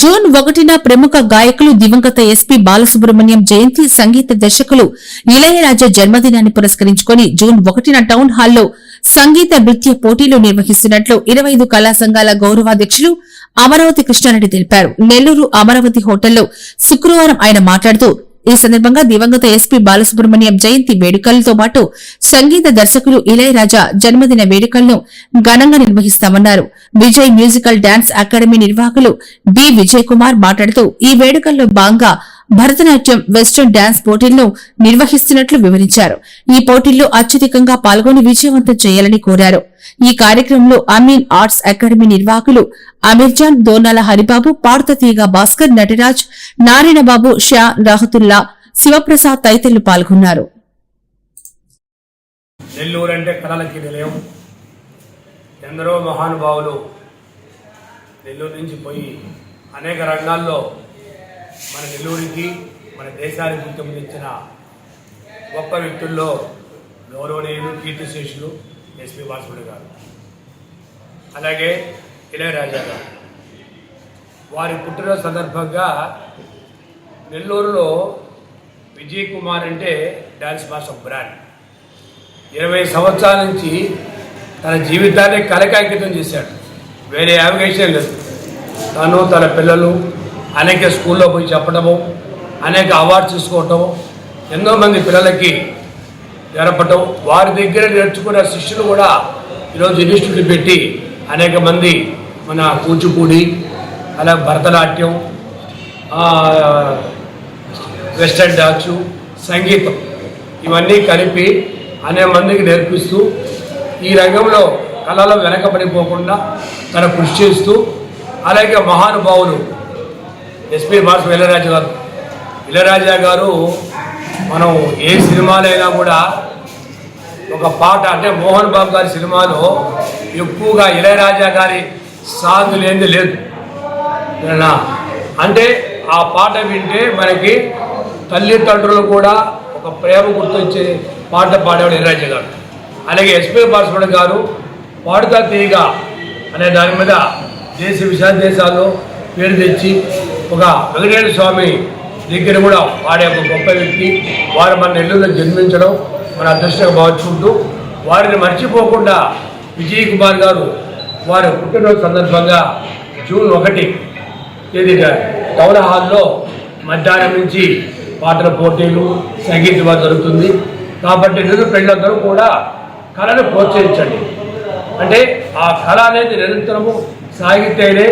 June ఒకటిన ప్రముఖ గాయకులు దివంగత ఎస్పీ బాలసుబ్రహ్మణ్యం జయంతి సంగీత దర్శకులు ఇళయరాజా జన్మదినాన్ని పురస్కరించుకుని జూన్ ఒకటిన టౌన్ హాల్లో సంగీత నృత్య పోటీలు నిర్వహిస్తున్నట్లు ఇరవై ఐదు కళా సంఘాల గౌరవాధ్యక్షులు అమరావతి కృష్ణారెడ్డి తెలిపారు. నెల్లూరు అమరావతి హోటల్లో శుక్రవారం ఆయన మాట్లాడుతూ ఈ సందర్భంగా దివంగత ఎస్పీ బాలసుబ్రహ్మణ్యం జయంతి వేడుకలతో పాటు సంగీత దర్శకులు ఇళయరాజా జన్మదిన వేడుకలను ఘనంగా నిర్వహిస్తామన్నారు. విజయ్ మ్యూజికల్ డాన్స్ అకాడమీ నిర్వాహకులు బి విజయ్ కుమార్ మాట్లాడుతూ ఈ వేడుకల్లో భాగంగా భరతనాట్యం వెస్టర్న్ డాన్స్ పోటీలను నిర్వహిస్తున్నట్లు వివరించారు. ఈ పోటీల్లో అత్యధికంగా పాల్గొని విజయవంతం చేయాలని కోరారు. ఈ కార్యక్రమంలో అమీన్ ఆర్ట్స్ అకాడమీ నిర్వాహకులు అమీర్జాన్ దోనాల హరిబాబు పాడుతతీగ భాస్కర్ నటరాజ్ నారాయణబాబు షా రాహతుల్లా శివప్రసాద్ తదితరులు పాల్గొన్నారు. నెల్లూరు అంటే కళలకి నిలయం. ఎందరో మహానుభావులు నెల్లూరు నుంచి పోయి అనేక రంగాల్లో మన నెల్లూరికి మన దేశానికి గుర్తింపు తెచ్చిన గొప్ప వ్యక్తుల్లో గౌరవనీయులు కీర్తిశేషులు ఎస్పి వాసుడు గారు. అలాగే ఇళయరాజా గారు. వారి పుట్టినరోజు సందర్భంగా నెల్లూరులో విజయ్ కుమార్ అంటే డాన్స్ మాస్టర్ బ్రాండ్. ఇరవై సంవత్సరాల నుంచి తన జీవితాన్ని కలకాంకితం చేశాడు. వేరే యావిగేషన్ లేదు. తను తన పిల్లలు అనేక స్కూల్లో పోయి చెప్పడము అనేక అవార్డ్స్ తీసుకోవటం ఎంతో మంది పిల్లలకి జరపటం వారి దగ్గర నేర్చుకున్న శిష్యులు కూడా ఈరోజు ఇన్స్టిట్యూట్ పెట్టి అనేక మంది మన కూచిపూడి అలాగే భరతనాట్యం వెస్టర్న్ డాన్సు సంగీతం ఇవన్నీ కలిపి అనేక మందికి నేర్పిస్తూ ఈ రంగంలో కళలో వెనకబడిపోకుండా తన కృషి చేస్తూ అలాగే మహానుభావులు ఎస్పి బాస్ ఇళరాజా గారు. ఇళరాజా గారు మనం ఏ సినిమాలైనా కూడా ఒక పాట అంటే మోహన్ బాబు గారి సినిమాలో ఎక్కువగా ఇళయరాజా గారి సాంగ్ లేనిది లేదు. అంటే ఆ పాట వింటే మనకి తల్లిదండ్రులు కూడా ఒక ప్రేమ గుర్తొచ్చే పాట పాడేవాడు ఇళయరాజా గారు. అలాగే ఎస్పీ బాలసుబ్రహ్మణ్యం గారు పాడుతా తీగ అనే దాని మీద దేశ విశాల దేశాల్లో పేరు తెచ్చి ఒక వెంకటేశ్వర స్వామి దగ్గర కూడా వారి యొక్క గొప్ప వ్యక్తి వారు మన నెల్లూరులో జన్మించడం మన అదృష్టంగా భావించుకుంటూ వారిని మర్చిపోకుండా విజయ్ కుమార్ గారు వారి పుట్టినరోజు సందర్భంగా జూన్ ఒకటి తేదీన టౌన్ హాల్లో మధ్యాహ్నం నుంచి పాటల పోటీలు సంగీత జరుగుతుంది. కాబట్టి నిరుడు పెళ్ళందరూ కూడా కళను ప్రోత్సహించండి. అంటే ఆ కళ అనేది నిరంతరము సాగితేనే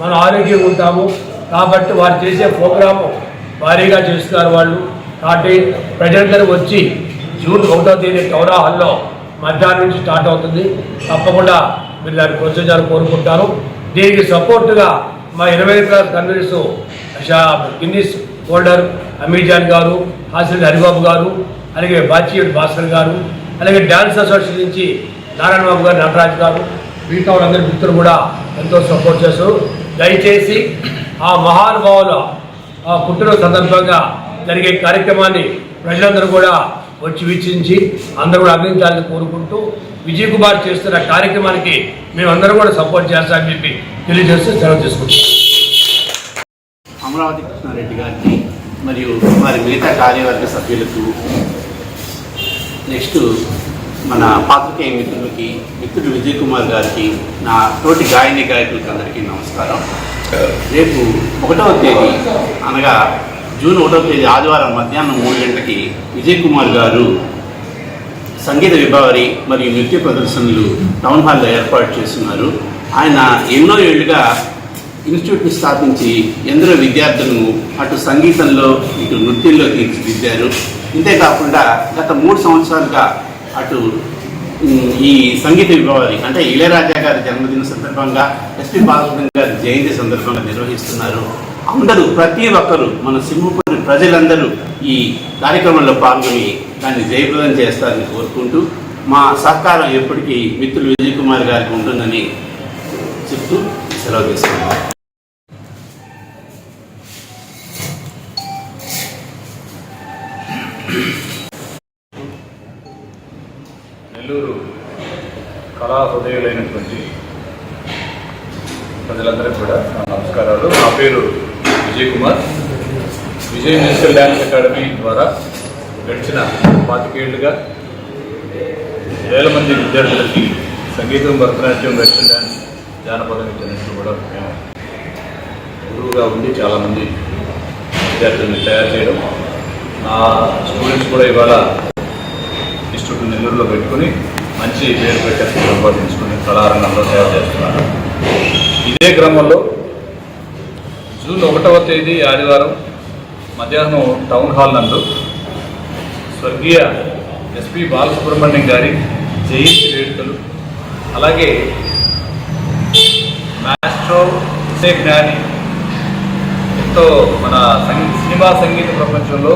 మనం ఆరోగ్యంగా ఉంటాము. కాబట్టి వారు చేసే ప్రోగ్రాము భారీగా చేస్తున్నారు వాళ్ళు. కాబట్టి ప్రజలందరూ వచ్చి జూన్ ఒకటో తేదీ టౌరా హాల్లో మధ్యాహ్నం నుంచి స్టార్ట్ అవుతుంది. తప్పకుండా మీరు దాన్ని ప్రోత్సహించాలని కోరుకుంటారు. దీనికి సపోర్టుగా మా ఇరవై క్లాస్ కన్వీనర్స్ గిన్నీస్ హోల్డర్ అమీజాన్ గారు హాసిల్ హరిబాబు గారు అలాగే బాచి భాస్కర్ గారు అలాగే డ్యాన్స్ అసోసియేషన్ నుంచి నారాయణ బాబు గారు నటరాజ్ గారు మిగతా వాళ్ళందరి మిత్రులు కూడా ఎంతో సపోర్ట్ చేస్తారు దయచేసి ఆ మహానుభావుల ఆ పుట్టినరోజు సందర్భంగా జరిగే కార్యక్రమాన్ని ప్రజలందరూ కూడా వచ్చి వీక్షించి అందరూ కూడా అభినందించాలని కోరుకుంటూ విజయ్ కుమార్ చేస్తున్న కార్యక్రమానికి మేమందరం కూడా సపోర్ట్ చేస్తామని చెప్పి తెలియజేస్తూ సెలవు తీసుకుంటాం అమరావతి కృష్ణారెడ్డి గారికి మరియు వారి మిగతా కార్యవర్గ సభ్యులకు నెక్స్ట్ మన పాత్రికేయ మిత్రులకి మిత్రుడు విజయ్ కుమార్ గారికి నా తోటి గాయని గాయకులకి అందరికీ నమస్కారం. రేపు ఒకటవ తేదీ అనగా జూన్ ఒకటవ తేదీ ఆదివారం మధ్యాహ్నం మూడు గంటలకి విజయ్ కుమార్ గారు సంగీత విభావరి మరియు నృత్య ప్రదర్శనలు టౌన్ హాల్లో ఏర్పాటు చేస్తున్నారు. ఆయన ఎన్నో ఏళ్ళుగా ఇన్స్టిట్యూట్ని స్థాపించి ఎందరో విద్యార్థులను అటు సంగీతంలో ఇటు నృత్యంలో తీర్చిదిద్దారు. ఇంతేకాకుండా గత మూడు సంవత్సరాలుగా అటు ఈ సంగీత విభావానికి అంటే ఇళయరాజా గారి జన్మదిన సందర్భంగా ఎస్పి బాలకృష్ణ గారి జయంతి సందర్భంగా నిర్వహిస్తున్నారు. అందరూ ప్రతి ఒక్కరూ మన సింహపురి ప్రజలందరూ ఈ కార్యక్రమంలో పాల్గొని దాన్ని జయప్రదం చేస్తారని కోరుకుంటూ మా సహకారం ఎప్పటికీ మిత్రులు విజయ్ కుమార్ గారికి ఉంటుందని చెప్తూ సెలవు తీసుకున్నాను హృదయులైనటువంటి ప్రజలందరికీ కూడా నా నమస్కారాలు. నా పేరు Vijay Kumar. Vijay national dance academy ద్వారా గడిచిన పాతికేళ్ళుగా వేల మంది విద్యార్థులకి సంగీతం భరతనాట్యం వెస్టర్న్ డ్యాన్స్ జానపద విద్యను కూడా మేము గురువుగా ఉండి చాలామంది విద్యార్థులను తయారు చేయడం నా స్టూడెంట్స్ కూడా ఇవాళ ఇన్స్టిట్యూట్ నెల్లూరులో పెట్టుకుని మంచి పేరు పెట్టేసి సంపాదించుకుని కళారంగంలో సేవ చేస్తున్నారు. ఇదే క్రమంలో జూన్ ఒకటవ తేదీ ఆదివారం మధ్యాహ్నం టౌన్ హాల్ నందు స్వర్గీయ ఎస్పి బాలసుబ్రహ్మణ్యం గారి జయంతి వేడుకలు అలాగే మాస్ట్రో ఇసే జ్ఞాని ఎంతో మన సంగీ సినిమా సంగీత ప్రపంచంలో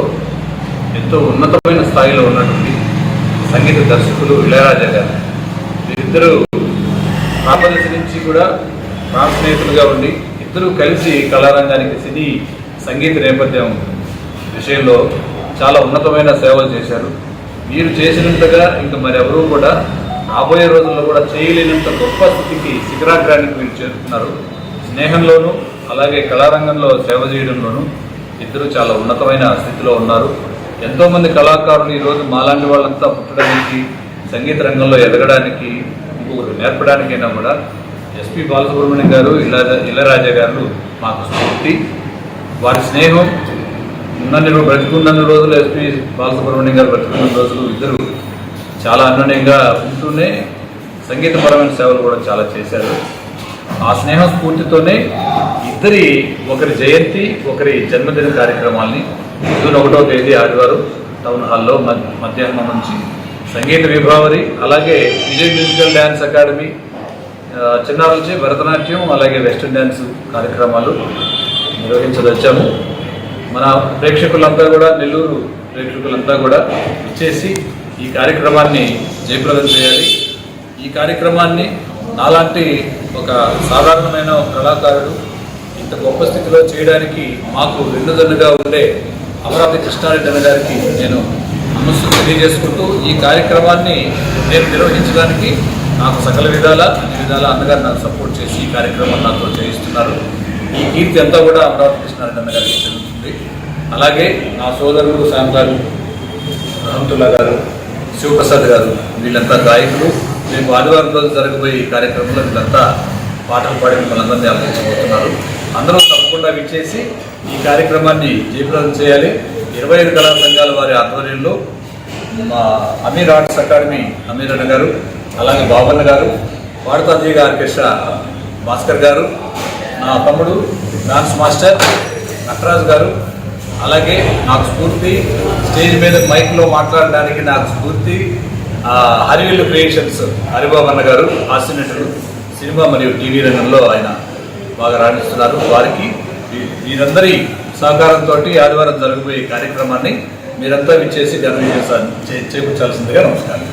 ఎంతో ఉన్నతమైన స్థాయిలో ఉన్నటువంటి సంగీత దర్శకులు ఇళయరాజా గారు. వీరిద్దరూ ప్రాపదశ నుంచి కూడా నా స్నేహితులుగా ఉండి ఇద్దరూ కలిసి కళారంగానికి సినీ సంగీత నేపథ్యం విషయంలో చాలా ఉన్నతమైన సేవలు చేశారు. వీరు చేసినంతగా ఇంకా మరెవరూ కూడా రాబోయే రోజుల్లో కూడా చేయలేనంత గొప్ప స్థితికి శిఖరాగ్రానికి వీరు చేరుతున్నారు. స్నేహంలోనూ అలాగే కళారంగంలో సేవ చేయడంలోనూ ఇద్దరు చాలా ఉన్నతమైన స్థితిలో ఉన్నారు. ఎంతోమంది కళాకారులు ఈరోజు మాలాంటి వాళ్ళంతా పుట్టడానికి సంగీత రంగంలో ఎదగడానికి ఇంకొకరు నేర్పడానికైనా కూడా ఎస్పి బాలసుబ్రహ్మణ్యం గారు ఇలా ఇలరాజా గారు మాకు స్ఫూర్తి. వారి స్నేహం ఉన్నన్ని రో- బ్రతికున్నన్ని రోజులు ఎస్పి బాలసుబ్రహ్మణ్యం గారు బ్రతికున్న రోజులు ఇద్దరు చాలా అన్యోన్యంగా ఉంటూనే సంగీతపరమైన సేవలు కూడా చాలా చేశారు. ఆ స్నేహ స్ఫూర్తితోనే ఇద్దరి ఒకరి జయంతి ఒకరి జన్మదిన కార్యక్రమాల్ని జూన్ ఒకటో తేదీ ఆదివారం టౌన్ హాల్లో మధ్యాహ్నం నుంచి సంగీత విభావరి అలాగే విజయ్ మ్యూజికల్ డ్యాన్స్ అకాడమీ ఆ, నుంచి భరతనాట్యం అలాగే వెస్టర్న్ డ్యాన్స్ కార్యక్రమాలు నిర్వహించదొచ్చాము. మన ప్రేక్షకులంతా కూడా నెల్లూరు ప్రేక్షకులంతా కూడా ఇచ్చేసి ఈ కార్యక్రమాన్ని జయప్రదం చేయాలి. ఈ కార్యక్రమాన్ని నాలాంటి ఒక సాధారణమైన కళాకారుడు ఇంత గొప్ప స్థితిలో చేయడానికి మాకు వెన్నుదన్నుగా ఉండే అమరావతి కృష్ణారెడ్డి అన్న గారికి నేను మనస్సు తెలియజేసుకుంటూ ఈ కార్యక్రమాన్ని నేను నిర్వహించడానికి నాకు సకల విధాల అన్ని విధాల అన్నగారు నాకు సపోర్ట్ చేసి ఈ కార్యక్రమాన్ని నాతో చేయిస్తున్నారు. ఈ కీర్తి అంతా కూడా అమరావతి కృష్ణారెడ్డి అన్న గారికి చెందుతుంది. అలాగే నా సోదరుడు శ్యామ్ గారు రహమతుల్లా గారు శివప్రసాద్ గారు వీళ్ళంతా గాయకులు. రేపు ఆదివారం రోజు జరగబోయే ఈ కార్యక్రమంలో వీళ్ళంతా పాటలు పాడి మిమ్మల్ని అందరినీ ఆలోచించబోతున్నారు అందరూ తప్పకుండా విచ్చేసి ఈ కార్యక్రమాన్ని జీవితం చేయాలి. ఇరవై ఐదు కళా సంఘాల వారి ఆధ్వర్యంలో మా అమీర్ ఆర్ట్స్ అకాడమీ అమీర్ అన్న గారు అలాగే బాబన్న గారు వాడతాజీ ఆర్కెస్ట్రా భాస్కర్ గారు నా తమ్ముడు డాన్స్ మాస్టర్ నటరాజు గారు అలాగే నాకు స్ఫూర్తి స్టేజ్ మీద మైక్లో మాట్లాడడానికి నాకు స్ఫూర్తి హరివిల్లు క్రియేషన్స్ హరిబాబు అన్న గారు హాస్యనటుడు సినిమా మరియు టీవీ రంగంలో ఆయన బాగా రాణిస్తున్నారు. వారికి మీరందరి సహకారంతో ఆదివారం జరగబోయే కార్యక్రమాన్ని మీరంతా విచ్చేసి ఘన విజయం చే- చేకూర్చాల్సిందిగా నమస్కారం.